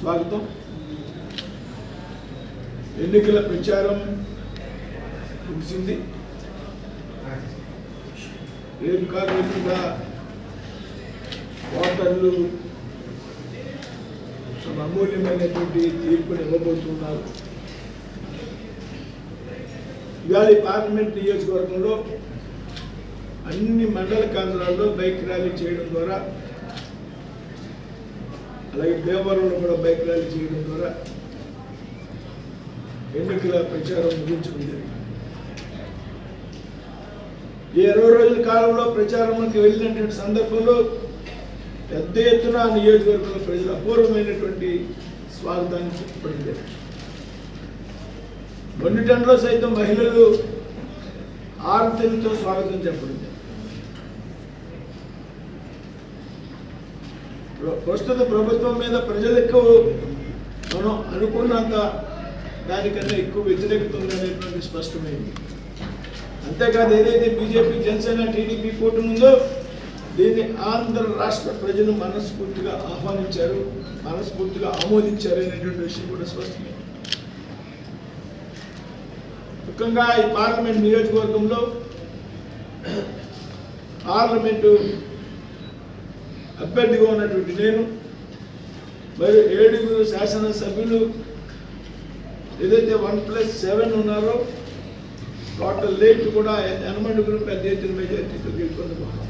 స్వాగతం. ఎన్నికల ప్రచారం ముగిసింది. రేపు కాదు ఓటర్లు తమ అమూల్యమైనటువంటి తీర్పుని ఇవ్వబోతున్నారు. ఇవాళ పార్లమెంట్ నియోజకవర్గంలో అన్ని మండల కేంద్రాల్లో బైక్ ర్యాలీ చేయడం ద్వారా అలాగే దేవరంలో కూడా బైక్ ర్యాలీ చేయడం ద్వారా ఎన్నికల ప్రచారం ముగించుకుంది. ఈ ఇరవై రోజుల కాలంలో ప్రచారంలోకి వెళ్ళినటువంటి సందర్భంలో పెద్ద ఎత్తున నియోజకవర్గంలో ప్రజలు అపూర్వమైనటువంటి స్వాగతాన్ని చెప్పబడింది మొండిటంలో సైతం మహిళలు ఆరతిలతో స్వాగతం చెప్పబడింది ప్రస్తుత ప్రభుత్వం మీద ప్రజలు ఎక్కువ మనం అనుకున్నంత దానికన్నా ఎక్కువ వ్యతిరేకత అనేటువంటి స్పష్టమైంది. అంతేకాదు ఏదైతే బీజేపీ జనసేన టీడీపీ కూటమి ఉందో దీన్ని ఆంధ్ర రాష్ట్ర ప్రజలు మనస్ఫూర్తిగా ఆహ్వానించారు మనస్ఫూర్తిగా ఆమోదించారు అనేటువంటి విషయం కూడా స్పష్టమైంది ముఖ్యంగా ఈ పార్లమెంట్ నియోజకవర్గంలో పార్లమెంటు అభ్యర్థిగా ఉన్నటువంటి నేను మరి ఏడుగురు శాసనసభ్యులు ఏదైతే వన్ ప్లస్ సెవెన్ ఉన్నారో టోటల్ లేట్ కూడా ఎనమండుగురు పెద్ద ఎత్తున మెజార్టీతో గెలుపొందబోతున్నాం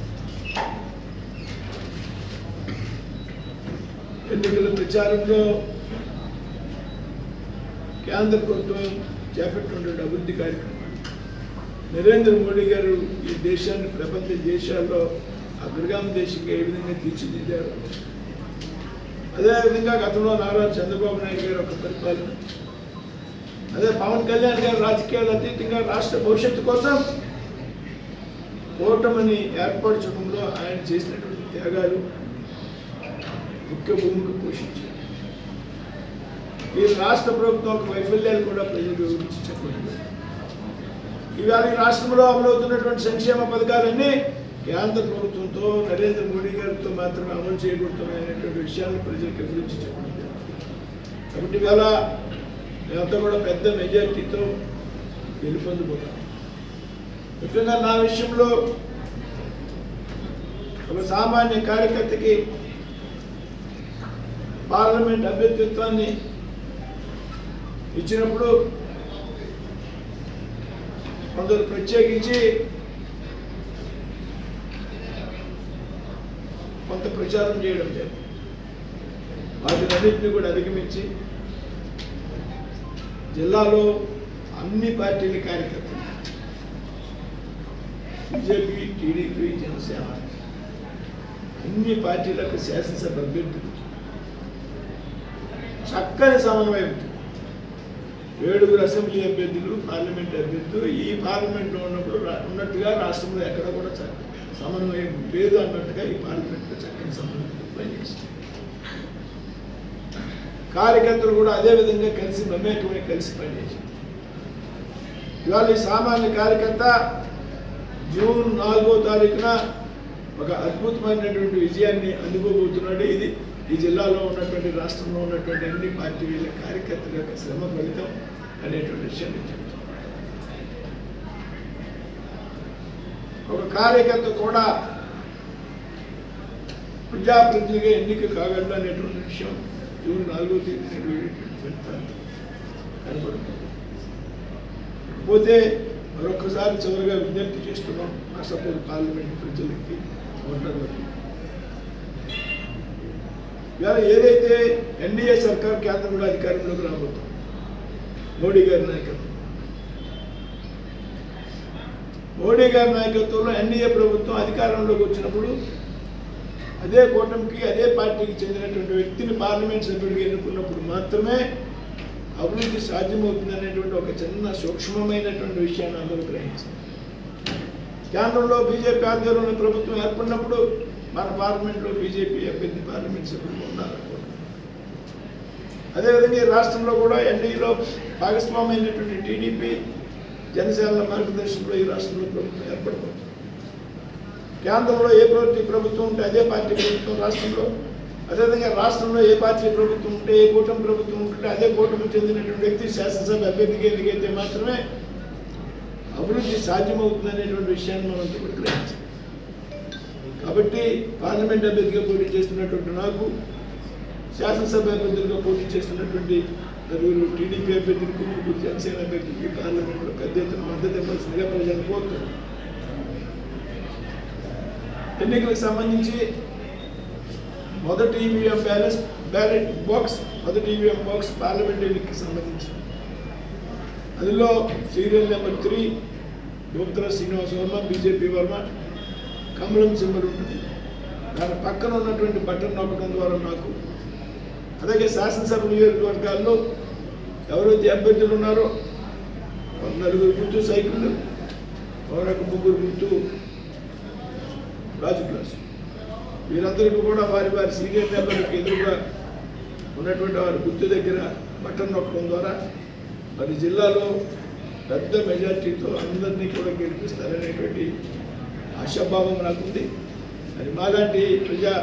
ఎన్నికల ప్రచారంలో కేంద్ర ప్రభుత్వం చేపట్టినటువంటి అభివృద్ధి కార్యక్రమాలు నరేంద్ర మోడీ గారు ఈ దేశాన్ని ప్రపంచ దేశాల్లో అగ్రగామి దేశంగా ఏ విధంగా తీర్చిదిద్దారు? అదేవిధంగా గతంలో నారా చంద్రబాబు నాయుడు గారు ఒక పరిపాలన. అదే పవన్ కళ్యాణ్ గారు రాజకీయాలు అతీతంగా రాష్ట్ర భవిష్యత్తు కోసం కూటమిని ఏర్పరచడంలో ఆయన చేసినటువంటి త్యాగాలు ముఖ్య భూమికి పోషించారు ఈ రాష్ట్ర ప్రభుత్వం ఒక వైఫల్యాలు కూడా ప్రజలు వివరించి చెప్పండి ఇవాళ ఈ రాష్ట్రంలో అమలవుతున్నటువంటి సంక్షేమ పథకాలన్నీ కేంద్ర ప్రభుత్వంతో నరేంద్ర మోడీ గారితో మాత్రమే అమలు చేయబడుతున్నాయనేటువంటి విషయాన్ని ప్రజలకు గురించి చెప్పండి కాబట్టి ఇవాళ మేమంతా కూడా పెద్ద మెజార్టీతో గెలుపొందబోతాం ముఖ్యంగా నా విషయంలో ఒక సామాన్య కార్యకర్తకి పార్లమెంట్ అభ్యర్థిత్వాన్ని ఇచ్చినప్పుడు కొందరు ప్రత్యేకించి కొంత ప్రచారం చేయడం జరిగింది. వాటినన్నింటినీ కూడా అధిగమించి జిల్లాలో అన్ని పార్టీల కార్యకర్తలు బీజేపీ టీడీపీ జనసేన అన్ని పార్టీలకు శాసనసభ అభ్యర్థులు. చక్కని సమన్వయం ఏడుగురు అసెంబ్లీ అభ్యర్థులు పార్లమెంట్ అభ్యర్థులు ఈ పార్లమెంట్లో ఉన్నప్పుడు ఉన్నట్టుగా రాష్ట్రంలో ఎక్కడ కూడా చ- సమన్వయం లేదు అన్నట్టుగా ఈ పార్లమెంట్లో చక్కని సమన్వయం పనిచేస్తుంది. కార్యకర్తలు కూడా అదే విధంగా కలిసి మమేకమై కలిసి పనిచేసింది ఇవాళ ఈ సామాన్య కార్యకర్త జూన్ నాలుగో తారీఖున ఒక అద్భుతమైనటువంటి విజయాన్ని అందుకోబోతున్నాడు. ఇది ఈ జిల్లాలో ఉన్నటువంటి రాష్ట్రంలో ఉన్నటువంటి అన్ని పార్టీల కార్యకర్తల యొక్క శ్రమ ఫలితం అనేటువంటి విషయం నేను కూడా ప్రజాప్రతినిధిగా ఎన్నిక కాగలడు అనేటువంటి విషయం జూన్ నాలుగో తేదీ ఫలితాలు కనబడుతుంది. పోతే మరొకసారి చివరిగా విజ్ఞప్తి చేస్తున్నాం నర్సాపూర్ పార్లమెంట్ ప్రజలకి ఓటర్లకి ఇవాళ ఏదైతే ఎన్డీఏ సర్కార్ కేంద్రంలో అధికారంలోకి రాబోతుంది మోడీ గారి నాయకత్వం. మోడీ గారి నాయకత్వంలో ఎన్డీఏ ప్రభుత్వం అధికారంలోకి వచ్చినప్పుడు అదే కూటమికి అదే పార్టీకి చెందినటువంటి వ్యక్తిని పార్లమెంట్ సభ్యుడిగా ఎన్నుకున్నప్పుడు మాత్రమే అభివృద్ధి సాధ్యమవుతుంది అనేటువంటి ఒక చిన్న సూక్ష్మమైనటువంటి విషయాన్ని అందరూ గ్రహించారు. కేంద్రంలో బీజేపీ ఆధ్వర్యంలో ప్రభుత్వం ఏర్పడినప్పుడు మన పార్లమెంట్లో బీజేపీ అభ్యర్థి పార్లమెంట్ సభ్యులు ఉన్నారు అదేవిధంగా ఈ రాష్ట్రంలో కూడా ఎన్డీఏలో భాగస్వామైనటువంటి టీడీపీ జనసేనల మార్గదర్శనంలో ఈ రాష్ట్రంలో ప్రభుత్వం ఏర్పడబోతుంది కేంద్రంలో ఏ పార్టీ ప్రభుత్వం ఉంటే అదే పార్టీ ప్రభుత్వం రాష్ట్రంలో అదేవిధంగా రాష్ట్రంలో ఏ పార్టీ ప్రభుత్వం ఉంటే ఏ కూటమి ప్రభుత్వం ఉంటే అదే కూటమి చెందినటువంటి వ్యక్తి శాసనసభ అభ్యర్థిగా ఎదిగైతే మాత్రమే అభివృద్ధి సాధ్యమవుతుందనేటువంటి విషయాన్ని మనం ఇప్పుడు గ్రహించాం కాబట్టి పార్లమెంట్ అభ్యర్థిగా పోటీ చేస్తున్నటువంటి నాకు శాసనసభ అభ్యర్థులుగా పోటీ చేస్తున్నటువంటి నలుగురు టీడీపీ అభ్యర్థులకు ముగ్గురు జనసేన అభ్యర్థికి పార్లమెంట్లో పెద్ద ఎత్తున మద్దతు ఇవ్వాల్సిందిగా ప్రజలు కోరుతున్నారు ఎన్నికలకు సంబంధించి మొదటి ఈవీఎం బ్యాలెన్స్ బ్యాలెట్ బాక్స్ మొదటి ఈవీఎం బాక్స్ పార్లమెంట్ ఎన్నికకి సంబంధించి. అందులో serial number three Bhupathiraju Srinivasa Varma BJP Varma కమలం సింబల్ ఉంటుంది. దాని పక్కన ఉన్నటువంటి బటన్ నొక్కడం ద్వారా నాకు అలాగే శాసనసభ నియోజకవర్గాల్లో ఎవరైతే అభ్యర్థులు ఉన్నారో నలుగురు గుర్తు సైకిళ్ళు మరొక ముగ్గురు గుర్తు రాజు క్లాస్ వీరందరికీ కూడా వారి వారి సీనియర్ మెంబర్లకు ఎదురుగా ఉన్నటువంటి వారి గుర్తు దగ్గర బటన్ నొక్కడం ద్వారా మరి జిల్లాలో పెద్ద మెజార్టీతో అందరినీ కూడా గెలిపిస్తారనేటువంటి ఆశాభావం నాకుంది. మరి మాలాంటి ప్రజా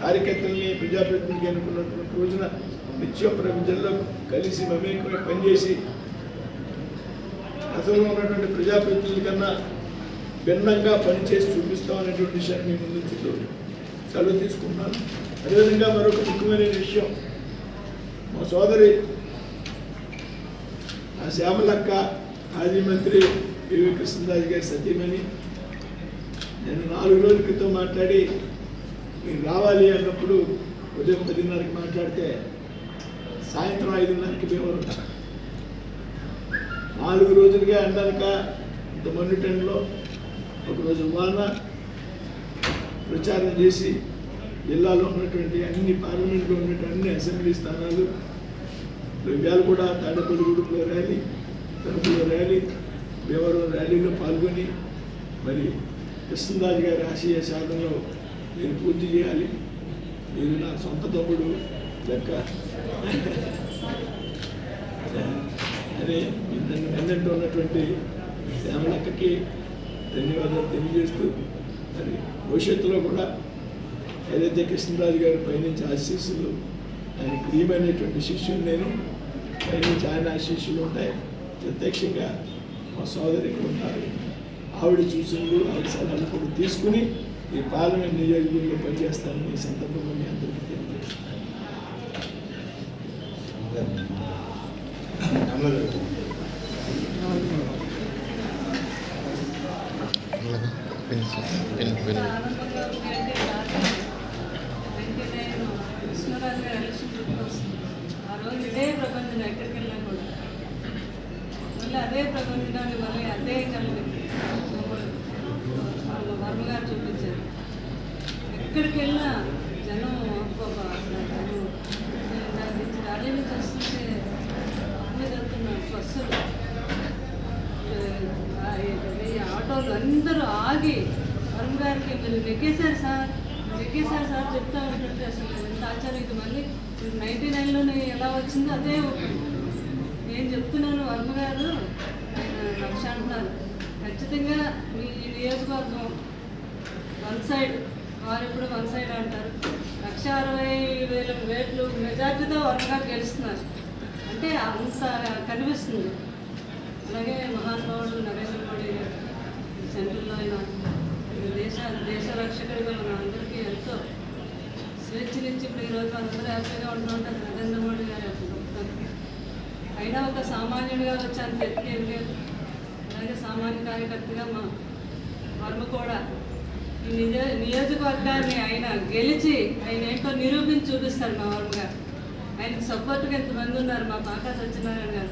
కార్యకర్తల్ని ప్రజాప్రతినిధులు అనుకున్నటువంటి రోజున నిత్యం ప్రజల్లో కలిసి మమేకమై పనిచేసి గతంలో ఉన్నటువంటి ప్రజాప్రతినిధుల కన్నా భిన్నంగా పనిచేసి చూపిస్తామనేటువంటి విషయాన్ని మీ ముందు ఉంచుతూ సెలవు తీసుకున్నాను అదేవిధంగా మరొక ముఖ్యమైన విషయం మా సోదరి ఆ శ్యామలక్క మాజీ మంత్రి పివి కృష్ణరాజు గారి సతీమణి. నేను నాలుగు రోజుల క్రితం మాట్లాడి మీరు రావాలి అన్నప్పుడు ఉదయం పదిన్నరకి మాట్లాడితే సాయంత్రం ఐదున్నరకి మేము నాలుగు రోజులుగా ఎండనక ఇంత టెన్లో ఒకరోజు వాన ప్రచారం చేసి జిల్లాలో ఉన్నటువంటి అన్ని పార్లమెంట్లో ఉన్నటువంటి అన్ని అసెంబ్లీ స్థానాలు ఇవాళ కూడా తాడపల్లిగూడెంలో ర్యాలీ తణుకులో ర్యాలీ భీమవరం ర్యాలీలో పాల్గొని మరి కృష్ణదాస్ గారి ఆశయ సాధనలో నేను పూర్తి చేయాలి. మీరు నా సొంత తమ్ముడు. లెక్క. అదే. నన్ను వెన్నంటూ ఉన్నటువంటి శ్యామలక్కకి ధన్యవాదాలు తెలియజేస్తూ మరి భవిష్యత్తులో కూడా ఏదైతే కృష్ణరాజు గారి పైనుంచి ఆశీస్సులు ఆయన ప్రియమైనటువంటి శిష్యులు నేను పైనుంచి ఆయన ఆశీస్సులు ఉంటాయి. ప్రత్యక్షంగా మా సోదరికి ఉంటారు. ఆవిడ సూచనలు ఆవిడ సలహాలు కూడా తీసుకుని ఈ పార్లమెంట్ నియోజకవర్గంలో పనిచేస్తానని ఈ సందర్భంగా మీ అందరికీ కృష్ణరాజు ఆ రోజు ఇదే ప్రపంచం కూడా అదే ప్రపంచాన్ని మళ్ళీ అదే కలిగింది వాళ్ళ వర్మ గారు చూపించారు. ఎక్కడికి వెళ్ళినా జనం అబ్బబ్బా, అసలు జనం. నేను దాని నుంచి వస్తుంటే మీద వెళ్తున్నాను బస్సులు ఈ ఆటోలు అందరూ ఆగి వరుణ్ గారికి మీరు నెగ్గేశారు సార్. నెగ్గేశారు సార్ చెప్తా ఉంటుంటే అసలు ఎంత ఆశ్చర్యం ఇది మళ్ళీ నైన్టీ నైన్లోనే ఎలా వచ్చిందో అదే నేను చెప్తున్నాను వర్మ గారు ఆయన లక్ష అంటున్నారు ఖచ్చితంగా మీ నియోజకవర్గం వన్ సైడ్ వారు ఇప్పుడు వన్ సైడ్ అంటారు. లక్ష అరవై వేల వేట్లు మెజార్టీతో వరంగా గెలుస్తున్నారు. అంటే అంత కనిపిస్తుంది. అలాగే మహానుభావుడు నరేంద్ర మోడీ గారు సెంట్రల్లో అయినా దేశ దేశ రక్షకుడిగా మన అందరికీ ఎంతో స్వేచ్ఛనిచ్చి ఇప్పుడు ఈరోజు అందరూ హ్యాపీగా ఉంటుంటారు నరేంద్ర మోడీ గారు అయినా ఒక సామాన్యుడిగా వచ్చి అంత ఎత్తికేది లేదు. అలాగే సామాన్య కార్యకర్తగా మా వర్మ కూడా ఈ నిజ నియోజకవర్గాన్ని ఆయన గెలిచి ఆయన ఏంటో నిరూపించి చూపిస్తారు మా వర్మ గారు. ఆయనకు సపోర్ట్గా ఎంతమంది ఉన్నారు మా బాకా సత్యనారాయణ గారు.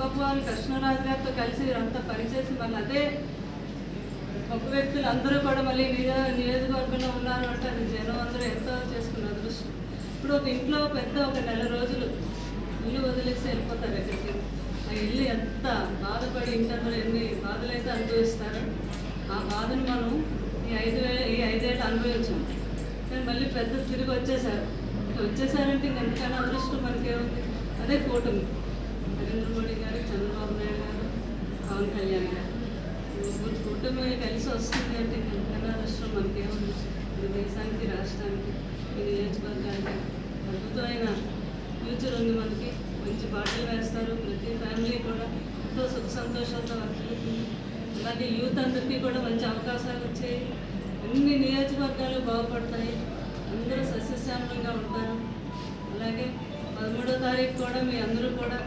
గొప్ప కృష్ణరాజు గారితో కలిసి వీరంతా పనిచేసి మళ్ళీ అదే గొప్ప వ్యక్తులు అందరూ కూడా మళ్ళీ నిజ నియోజకవర్గంలో ఉన్నారు అంటే అది జనం అందరూ ఎంతో చేసుకున్న అదృష్టం. ఇప్పుడు ఒక ఇంట్లో పెద్ద ఒక నెల రోజులు ఇల్లు వదిలేసి వెళ్ళిపోతారు ఎక్కడికి? ఆ ఇల్లు ఎంత బాధపడి ఇంటందరూ ఎన్ని బాధలు అయితే అనుభవిస్తారు? ఆ బాధను మనం ఈ ఐదు ఈ ఐదేళ్ళు అనుభవించాం. కానీ మళ్ళీ పెద్ద తిరిగి వచ్చేసారు ఇంకా వచ్చేసారంటే ఇంక ఎంతకన్నా అదృష్టం మనకేముంది అదే కూటమి. నరేంద్ర మోడీ గారు చంద్రబాబు నాయుడు గారు పవన్ కళ్యాణ్ గారు. కూటమి కలిసి వస్తుంది అంటే ఇంక ఎంతకన్నా అదృష్టం మనకేముంది ఈ దేశానికి రాష్ట్రానికి ఈ నియోజకవర్గానికి అద్భుతమైన ఫ్యూచర్ ఉంది మనకి. మంచి పాటలు వేస్తారు. ప్రతి ఫ్యామిలీ కూడా ఎంతో సుఖ సంతోషాలతో వర్తిల్లుతుంది మరి యూత్ అందరికీ కూడా మంచి అవకాశాలు వచ్చాయి. అన్ని నియోజకవర్గాలు బాగుపడతాయి అందరూ సస్యశ్యామలంగా ఉంటారు. అలాగే పదమూడో తారీఖు కూడా మీ అందరూ కూడా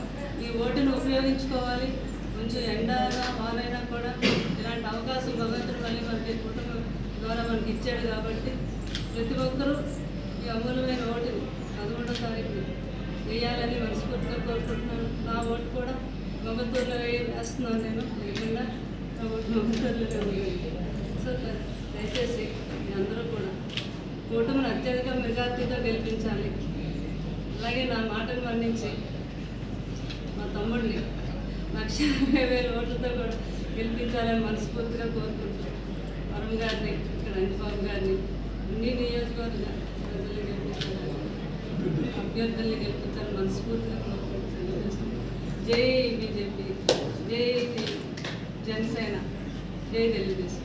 ఈ ఓటును ఉపయోగించుకోవాలి. కొంచెం ఎండగా వానైనా కూడా ఇలాంటి అవకాశం భగవంతుడు మళ్ళీ మనకి కుటుంబం ద్వారా మనకి ఇచ్చాడు కాబట్టి ప్రతి ఒక్కరూ ఈ అమూల్యమైన ఓటుని పదమూడో తారీఖు వేయాలని మనస్ఫూర్తిగా కోరుకుంటున్నాను. నా ఓటు కూడా మగతూరులో వేస్తున్నాను నేను. లేకుండా సో దయచేసి మీ అందరూ కూడా కూటమిని అత్యధిక మెజార్టీతో గెలిపించాలి అలాగే నా మాటను మన్నించి మా తమ్ముడిని లక్ష ఇరవై వేల ఓట్లతో కూడా గెలిపించాలని మనస్ఫూర్తిగా కోరుకుంటున్నాను. వరుణ్ గారిని ఇక్కడ అంజబాబు గారిని అన్ని నియోజకవర్గ ప్రజలు గెలిపించాలని అభ్యర్థుల్ని గెలిపించాలని మనస్ఫూర్తిగా కోరుకుంటున్నాను. జై బీజేపీ. జై జనసేన జై తెలుగుదేశం